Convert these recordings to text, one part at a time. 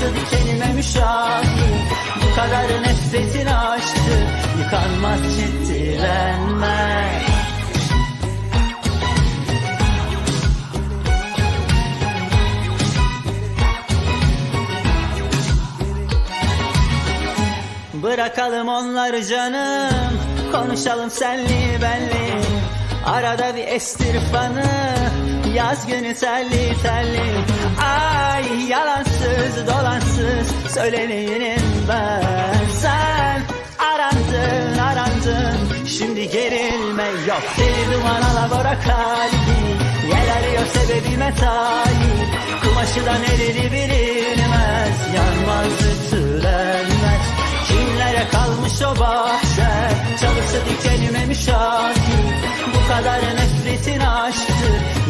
Çalısı dikenime müşahit Bu kadar nefretin aştı Yıkanmaz ciddilenmez Bırakalım onları canım. Konuşalım senli benli. Arada bir estir Yaz günü terli terli. Ay yalansız dolansız Söyleneyim ben. Sen arandın arandın. Şimdi gerilme yok. Deli duman alabora kalbi Yel arıyor sebebime talip Kumaşı da nereli bilinmez. Yanmaz ütülenmez Kimlere kalmış o bahçe? Çalısı dikenime müşahit. Bu kadar nefretin aştı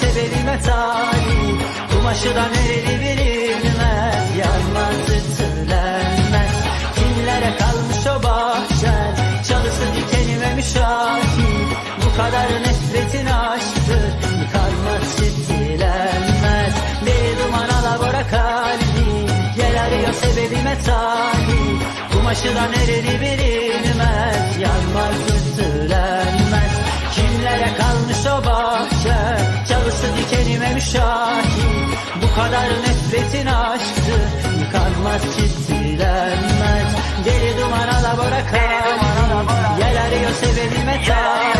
Sebebime talip Kumaşı da nereli bilinmez Yanmaz ütülenmez. Kimlere kalmış o bahçen Çalısı dikenime müşahit. Bu kadar nefretin aştı Yıkanmaz ciddilenmez Deli duman alabora kalbi Yer arıyor sebebime talip. Kumaşı da nereli bilinmez Yanmaz müşahit Bu kadar nefretin aştı Yıkanmaz ciddilenmez Deli duman alabora kalbi Yer arıyor sebebime talip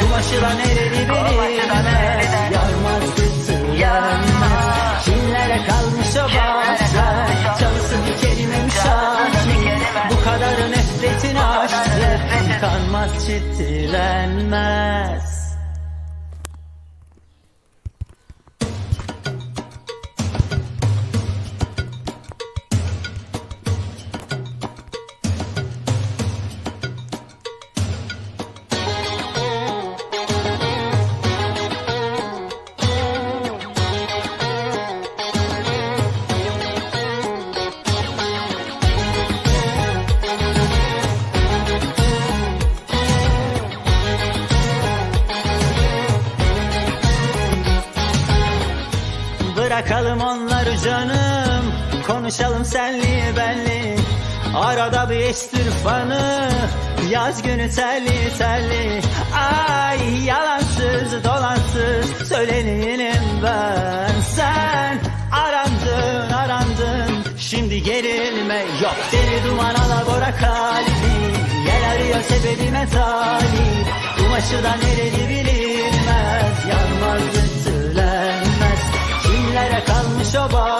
Kumaşı da nereli bilinmez Yanmaz ütülenmez Kimlere kalmış o bahçe. Çalısı dikenime müşahit. Bu kadar nefretin aştı Yıkanmaz ciddilenmez Konuşalım senli benli. Arada bir estir fanı Yaz günü terli terli Ay yalansız dolansız Söyleneyim ben. Sen arandın arandın Şimdi gerilme yok. Deli duman alabora kalbi Yer arıyor sebebime talip Kumaşı da nereli bilinmez Yanmaz ütülenmez. Kimlere kalmış o bahçe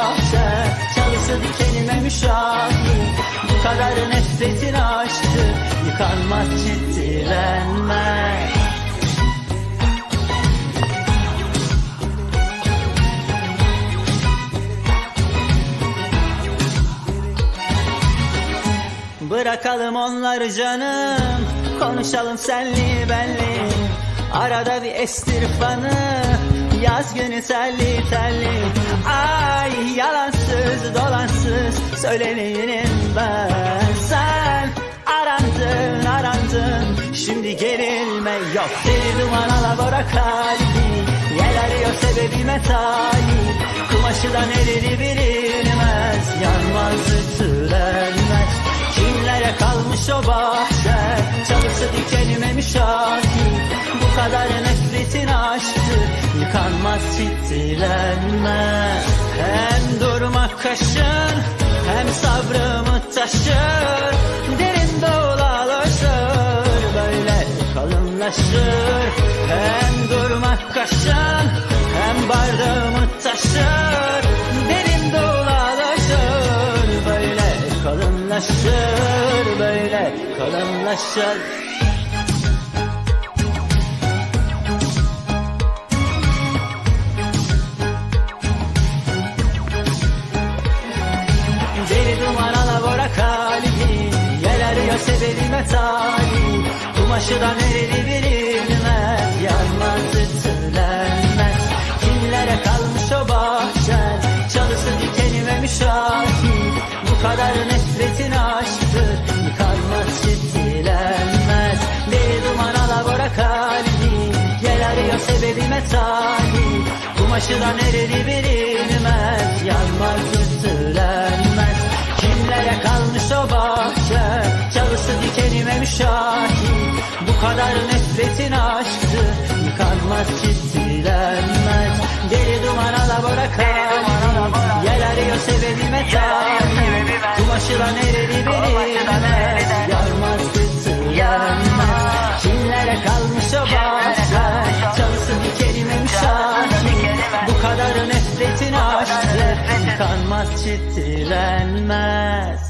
Çalısı dikenime müşahit Bu kadar nefretin aştı Yıkanmaz ciddilenmez Bırakalım onları canım. Konuşalım senli benli. Arada bir estir Yaz günü terli terli Söyleneyim ben. Sen arandın arandın. Şimdi gerilme yok. Deli duman alabora kalbi Yer arıyor sebebime talip Kumaşı da nereli bilinmez. Yanmaz ütülenmez. Kimlere kalmış o bahçe? Çalısı dikenime müşahit. Bu kadar nefretin aşktı Yıkanmaz çitilenmez Hem durmak kaşın Hem sabrımı taşır Derin dolalaşır Böyle kalınlaşır. Hem durmak kaşın Hem bardağımı taşır Derin dolalaşır Böyle kalınlaşır Böyle kalınlaşır talip Kumaşı da nereli bilinmez Yanmaz ütülenmez Kimlere kalmış o bahçen Çalısı dikenime müşahit Bu kadar nefretin aşktır Yıkanmaz çitilenmez Deli duman alabora kalbi Yel arıyor sebebime talip Kumaşı da nereli bilinmez Yanmaz Yıkanmaz çitilenmez Deli duman alabora kalbi Yel arıyor sebebime talip Kumaşı da nereli bilinmez Yanmaz ütülenmez Kimlere kalmış o bahçe? Çalısı dikenime müşahit Bu kadar nefretin aşktı Yıkanmaz çitilenmez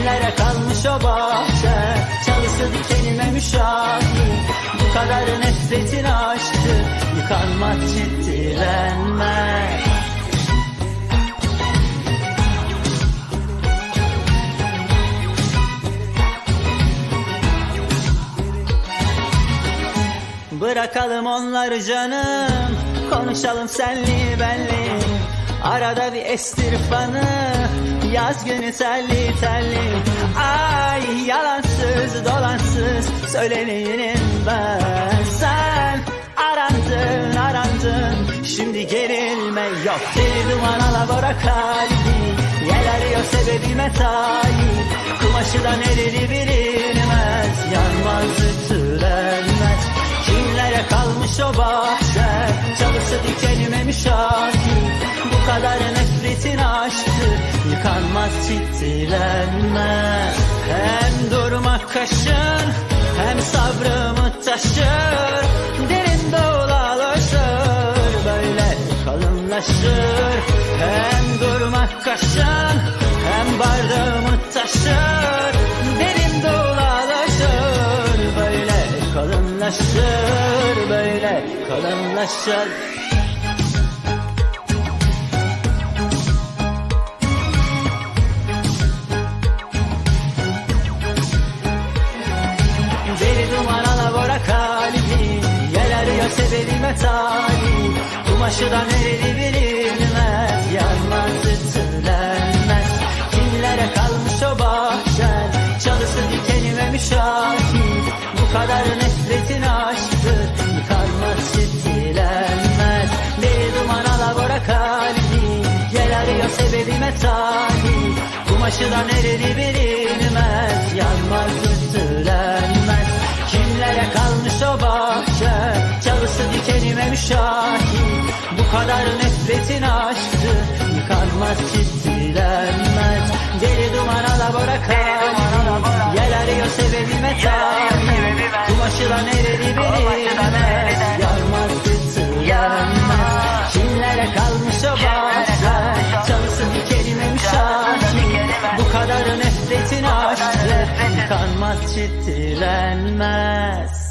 Kimlere kalmış o bahçe. Çalısı dikenime müşahit Bu kadar nefretin aşktı Yıkanmaz çitilenmez Bırakalım onları canım. Konuşalım senli benli. Arada bir estir fanı Yaz günü telli telli Ay yalansız dolansız Söyleneyim ben. Sen arandın arandın. Şimdi gerilme yok. Deli duman alabora kalbi. Yel arıyor sebebime talip Kumaşı da nereli bilinmez. Yanmaz ütülenmez. Kimlere kalmış o bahçe? Çalısı dikenime müşahit. Bu kadar nefretin aşktı Yıkanmaz çitilenmez Hem durmak kaşın Hem sabrımı taşır. Derin dolalaşır Böyle kalınlaşır. Hem durmak kaşın Hem bardağımı taşır. Derin dolalaşır Böyle kalınlaşır Böyle kalınlaşır sebebime talip Kumaşı da nereli bilinmez. Yanmaz ütülenmez. Kimlere kalmış o bahçen? Çalısı dikenime müşahit. Bu kadar nefretin aşktı Yıkanmaz çitilenmez Deli duman alabora kalbi Yel arıyor sebebime talip. Kumaşı da nereli bilinmez. Yanmaz kadar nefretin aşktı Yıkanmaz çizgilenmez. Deli duman alabora kaç Yel arıyor sebebime tam Kumaşıla nereli bilinmez Yarmaz ısırlanmaz Kimlere kalmış o bahçeler Çalısın bir kelime müşahit Bu kadar nefretin aşktı Yıkanmaz çitilenmez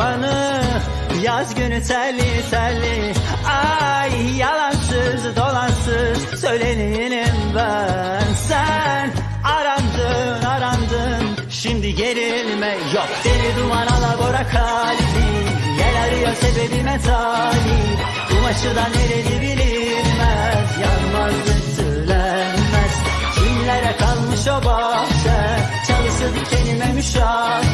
estir fanı Yaz günü telli telli. Ay yalansız dolansız Söyleneyim ben. Sen arandın arandın. Şimdi gerilme yok. Deli duman alabora kalbi. Yel arıyor sebebime talip Kumaşı da nereli bilinmez. Yanmaz ütülenmez. Kimlere kalmış o bahçe Çalısı dikenime müşahit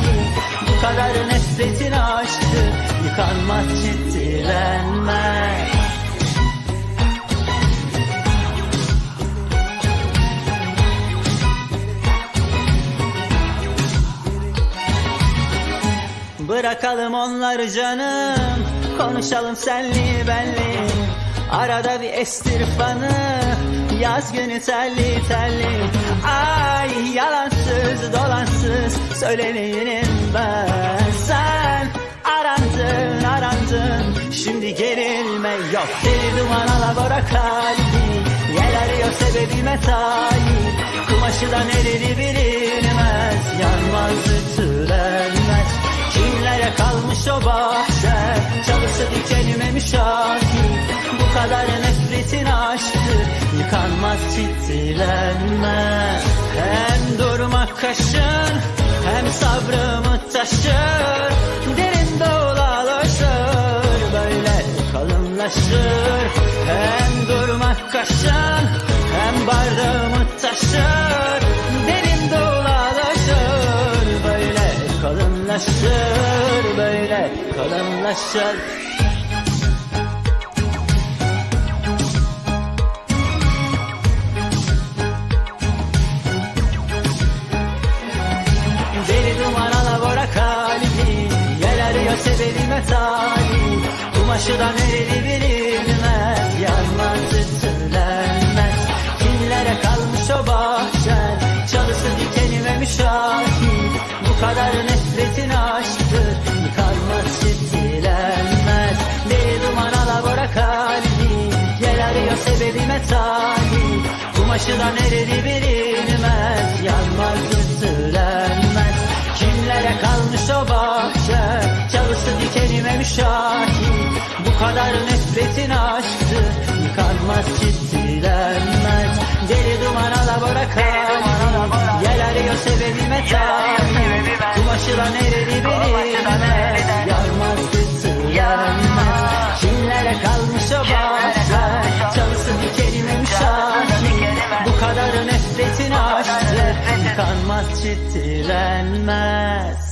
Bu kadar nefretin aşktı Yıkanmaz çitilenmez Bırakalım onları canım. Konuşalım senli benli. Arada bir estir fanı Yaz günü telli telli. Ay yalansız dolansız Söyleneyim ben. Sen arandın arandın. Şimdi gerilme yok. Deli duman alabora kalbi Yel arıyor sebebime talip Kumaşı da nereli bilinmez. Yanmaz ütülenmez Kimlere kalmış o bahçe. Çalısı dikenime müşahit Bu kadar nefretin aşktı Yıkanmaz çitilenmez Hem durmak kaşın Hem sabrımı taşır. Derin dolaşır Böyle kalınlaşır. Hem durmak kaşın Hem bardağımı taşır Böyle kalınlaşır Deli duman alabora kalbi Yel arıyor sebebime talip Kumaşı da nereli bilinmez Yanmaz ütülenmez. Kimlere kalmış o bahçe? Çalısı dikenime müşahit. Bu kadar nefretin sebebime talip Kumaşı da nereli bilinmez Yanmaz ütülenmez Kimlere kalmış o bahçe Çalısı dikenime müşahit. Bu kadar nefretin aşktı Yıkanmaz çitilenmez Deli duman alabora kalbi Yıkanmaz çitilenmez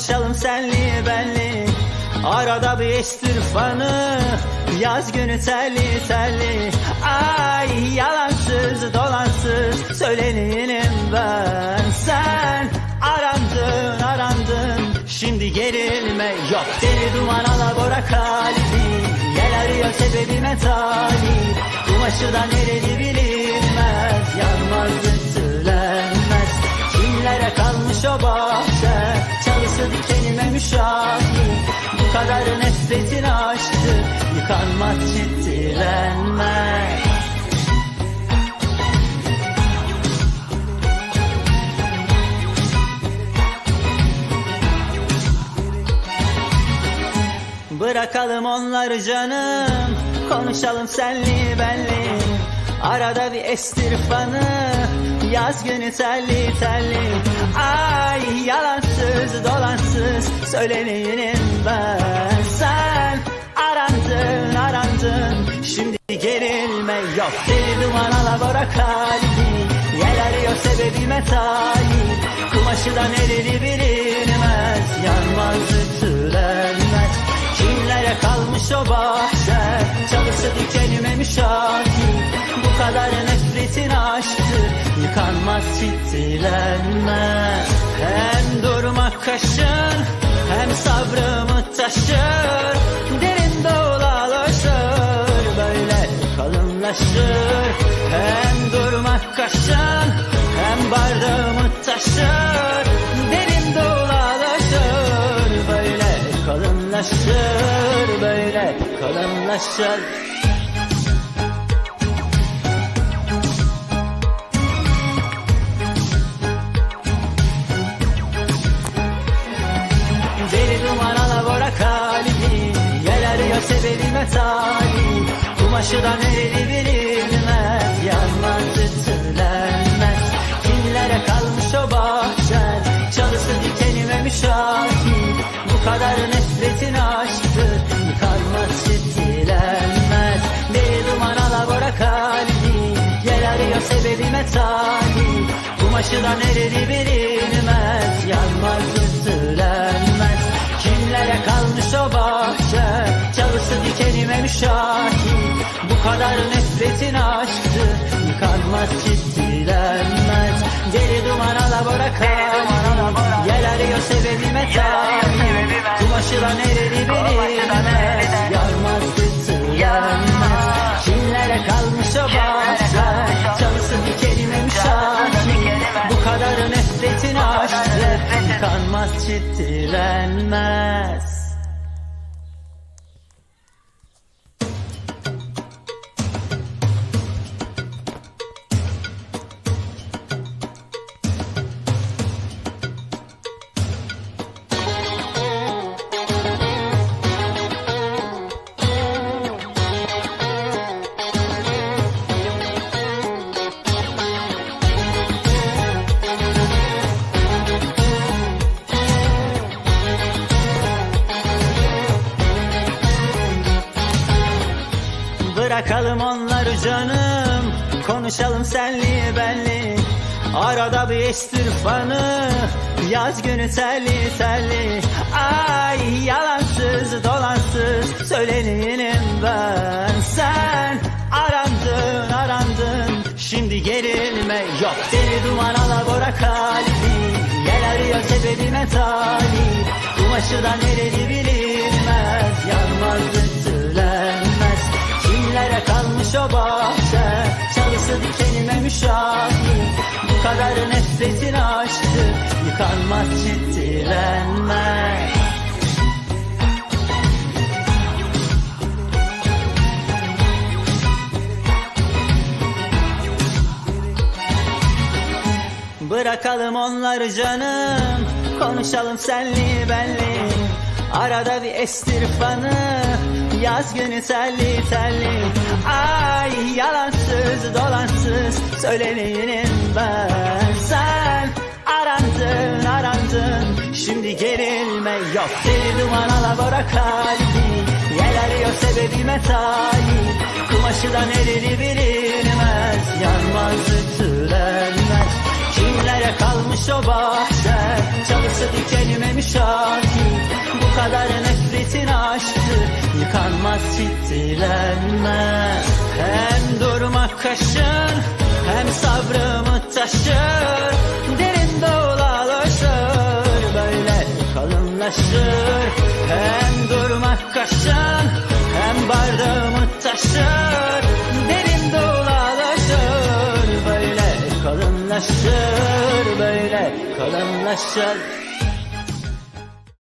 Konuşalım senli benli. Arada bir estir fanı Yaz günü telli telli. Ay yalansız dolansız Söyleneyim ben. Sen arandın arandın Şimdi gerilme yok. Deli duman alabora kalbi Yel arıyor sebebime talip Kumaşı da nereli kadar nefretin aşktı Yıkanmaz ciddilenmez Bırakalım onları canım Konuşalım senli benli. Arada bir estir fanı Yaz günü telli telli Ay yalansız dolansız Söyleneyim ben yok. Deli duman alabora kalbi Yel arıyor sebebime talip. Kumaşıdan eridi bilinmez Yanmaz ütülenmez. Kimlere kalmış o bahçe Çalısı dikenime müşahit Bu kadar nefretin aşktı Yıkanmaz ciddilenmez Hem durmak kaşın Hem sabrımı taşır. Derin Böyle kalınlaşır Hem durmak kaşın Hem bardağımı taşır. Derin dolaşır Böyle kalınlaşır Böyle kalınlaşır. Deli duman alabora kalbi Yel arıyor sebebime talip Kumaşıdan eridi bilinmez Yanmaz ütülenmez. Kimlere kalmış o bahçen? Çalısı dikenime müşahit. Bu kadar nefretin aşktı Yıkanmaz ciddilenmez Deli duman alabora kalbi Yel arıyor sebebime talip. Kumaşıdan eridi bilinmez Yanmaz ütülenmez Kimlere kalmış o bahçe. Çalısı dikenime müşahit. Bu kadar nefretin aşktı Yıkanmaz ciddilenmez Deli duman alabora kalbi Yel arıyor sebebime talip Kumaşıdan eridi bilinmez. Yanmaz. Ütülenmez Kimlere kalmış o bahçe aşktı Yıkanmaz Bırakalım onları canım. Konuşalım senli benli. Arada bir estir fanı. Yaz günü telli telli Ay yalansız dolansız Söyleneyim ben. Sen arandın arandın. Şimdi gerilme yok. Deli duman alabora kalbi. Yel arıyor sebebime talip Kumaşıdan eridi bilinmez. Yanmaz ütülenmez Kalmış o bahçe Çalısı dikenime müşahit. Bu kadar nefretin aşktı Yıkanmaz ciddilenmez Bırakalım onları canım Konuşalım senli benli. Arada bir estir fanı Yaz günü telli telli. Ay yalansız dolansız Söyleneyim ben. Sen arandın arandın. Şimdi gerilme yok. Deli duman alabora kalbi Yel arıyor sebebime talip Kumaşıdan eridi bilinmez. Yanmaz ütülenmez. Kimlere kalmış o bahçe? Çalısı nefretin aşktı Yıkanmaz ciddilenmez Hem durmak kaşın Hem sabrımı taşır. Derin dolaşır Böyle kalınlaşır. Hem durmak kaşın Hem bardağımı taşır. Derin dolaşır Böyle kalınlaşır Böyle kalınlaşır